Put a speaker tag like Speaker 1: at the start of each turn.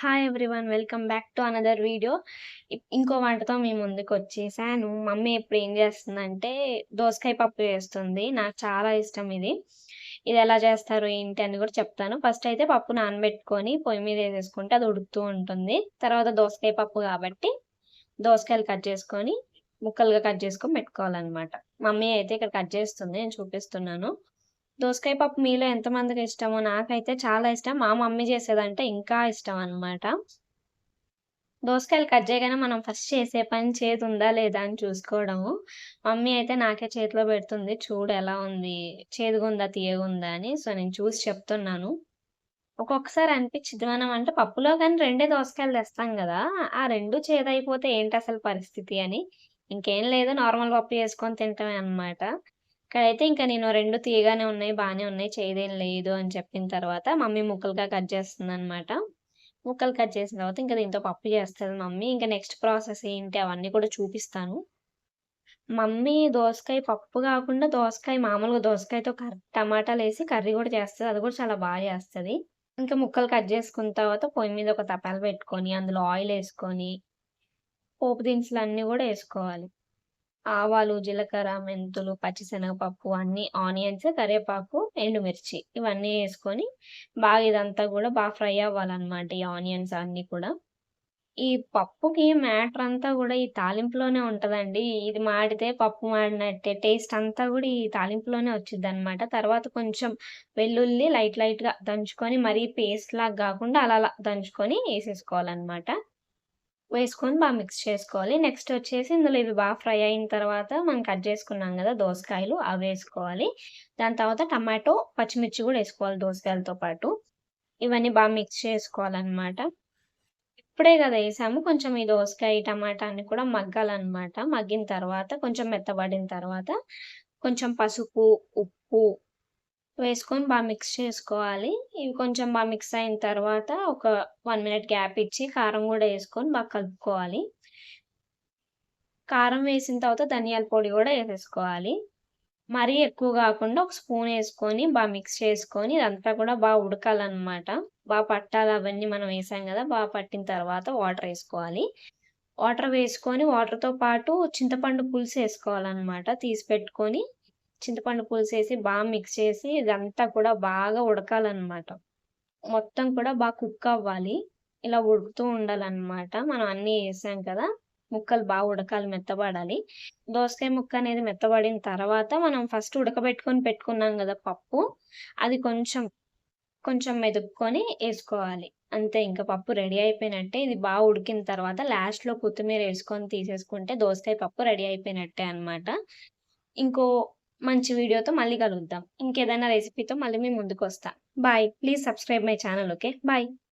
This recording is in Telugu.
Speaker 1: Hi everyone welcome back to another video ఇంకో వంటతో మీ ముందుకు వచ్చేసాను. మమ్మీ ఇప్పుడు ఏం చేస్తుందంటే దోసకాయ పప్పు చేస్తుంది. నాకు చాలా ఇష్టం ఇది. ఇది ఎలా చేస్తారు ఏంటి అని కూడా చెప్తాను. ఫస్ట్ అయితే పప్పు నానబెట్టుకొని పొయ్యి మీద వేసేసుకుంటే అది ఉడుకుతూ ఉంటుంది. తర్వాత దోసకాయ పప్పు కాబట్టి దోసకాయలు కట్ చేసుకొని ముక్కలుగా కట్ చేసుకొని పెట్టుకోవాలన్నమాట. మమ్మీ అయితే ఇక్కడ కట్ చేస్తుంది నేను చూపిస్తున్నాను. దోసకాయ పప్పు మీలో ఎంతమందికి ఇష్టమో నాకైతే చాలా ఇష్టం. మా మమ్మీ చేసేదంటే ఇంకా ఇష్టం అనమాట దోసకాయలు కట్ చేయగానే మనం ఫస్ట్ చేసే పని చేతి ఉందా లేదా అని చూసుకోవడము మమ్మీ అయితే నాకే చేతిలో పెడుతుంది. చూడు ఎలా ఉంది. చేదుగుందా తీయగుందా అని. సో నేను చూసి చెప్తున్నాను. ఒక్కొక్కసారి అనిపించింది మనం అంటే పప్పులో కానీ రెండే దోసకాయలు తెస్తాం కదా. ఆ రెండు చేదైపోతే ఏంటి అసలు పరిస్థితి అని. ఇంకేం లేదు. నార్మల్ పప్పు చేసుకొని తింటామే అనమాట ఇక్కడైతే ఇంకా నేను రెండు తీయగానే ఉన్నాయి బాగానే ఉన్నాయి చేయదేం లేదు అని చెప్పిన తర్వాత మమ్మీ ముక్కలుగా కట్ చేస్తుంది అనమాట ముక్కలు కట్ చేసిన తర్వాత ఇంకా దీంతో పప్పు చేస్తుంది మమ్మీ. ఇంకా నెక్స్ట్ ప్రాసెస్ ఏంటి అవన్నీ కూడా చూపిస్తాను. మమ్మీ దోసకాయ పప్పు కాకుండా దోసకాయ మామూలుగా దోసకాయతో కర్రీ టమాటాలు వేసి కర్రీ కూడా చేస్తుంది. అది కూడా చాలా బాగా చేస్తుంది. ఇంకా ముక్కలు కట్ చేసుకున్న తర్వాత పొయ్యి మీద ఒక తపాలు పెట్టుకొని అందులో ఆయిల్ వేసుకొని పోపు దినుసులు అన్నీ కూడా వేసుకోవాలి. ఆవాలు జీలకర్ర మెంతులు పచ్చిశనగపప్పు అన్ని ఆనియన్స్ కరివేపాకు ఎండుమిర్చి ఇవన్నీ వేసుకొని బాగా ఇదంతా కూడా బాగా ఫ్రై అవ్వాలన్నమాట ఈ ఆనియన్స్ అన్నీ కూడా. ఈ పప్పుకి మ్యాటర్ అంతా కూడా ఈ తాలింపులోనే ఉంటుందండి. ఇది మాడితే పప్పు మాడినట్టే టేస్ట్ అంతా కూడా ఈ తాలింపులోనే వచ్చింది అనమాట తర్వాత కొంచెం వెల్లుల్లి లైట్ లైట్గా దంచుకొని మరీ పేస్ట్ లాగా కాకుండా అలా అలా దంచుకొని వేసేసుకోవాలన్నమాట. వేసుకొని బాగా మిక్స్ చేసుకోవాలి. నెక్స్ట్ వచ్చేసి ఇందులో ఇవి బాగా ఫ్రై అయిన తర్వాత మనం కట్ చేసుకున్నాం కదా దోసకాయలు అవి వేసుకోవాలి. దాని తర్వాత టమాటో పచ్చిమిర్చి కూడా వేసుకోవాలి దోసకాయలతో పాటు. ఇవన్నీ బాగా మిక్స్ చేసుకోవాలన్నమాట. ఇప్పుడే కదా వేసాము. కొంచెం ఈ దోసకాయ టమాటా అన్ని కూడా మగ్గాలన్నమాట. మగ్గిన తర్వాత కొంచెం మెత్తబడిన తర్వాత కొంచెం పసుపు ఉప్పు వేసుకొని బాగా మిక్స్ చేసుకోవాలి. ఇవి కొంచెం బాగా మిక్స్ అయిన తర్వాత ఒక వన్ మినిట్ గ్యాప్ ఇచ్చి కారం కూడా వేసుకొని బాగా కలుపుకోవాలి. కారం వేసిన తర్వాత ధనియాల పొడి కూడా వేసేసుకోవాలి. మరీ ఎక్కువ కాకుండా ఒక స్పూన్ వేసుకొని బాగా మిక్స్ చేసుకొని ఇదంతా కూడా బాగా ఉడకాలన్నమాట. బాగా పట్టాలి అవన్నీ మనం వేసాం కదా బాగా పట్టిన తర్వాత వాటర్ వేసుకోవాలి. వాటర్ వేసుకొని వాటర్తో పాటు చింతపండు పులుసు వేసుకోవాలన్నమాట. తీసి పెట్టుకొని చింతపండు పులుసు వేసి బాగా మిక్స్ చేసి ఇదంతా కూడా బాగా ఉడకాలన్నమాట. మొత్తం కూడా బాగా కుక్ అవ్వాలి. ఇలా ఉడుకుతూ ఉండాలన్నమాట. మనం అన్నీ వేసాం కదా ముక్కలు బాగా ఉడకాలి మెత్తబడాలి. దోసకాయ ముక్క అనేది మెత్తబడిన తర్వాత మనం ఫస్ట్ ఉడకబెట్టుకొని పెట్టుకున్నాం కదా పప్పు అది కొంచెం కొంచెం మెదుపుకొని వేసుకోవాలి. అంతే ఇంకా పప్పు రెడీ అయిపోయినట్టే. ఇది బాగా ఉడికిన తర్వాత లాస్ట్లో కొత్తిమీర వేసుకొని తీసేసుకుంటే దోసకాయ పప్పు రెడీ అయిపోయినట్టే అనమాట ఇంకో మంచి వీడియోతో మళ్ళీ కలుద్దాం. ఇంకేదైనా రెసిపీతో మళ్ళీ మీ ముందుకు వస్తా. Bye please subscribe my channel okay bye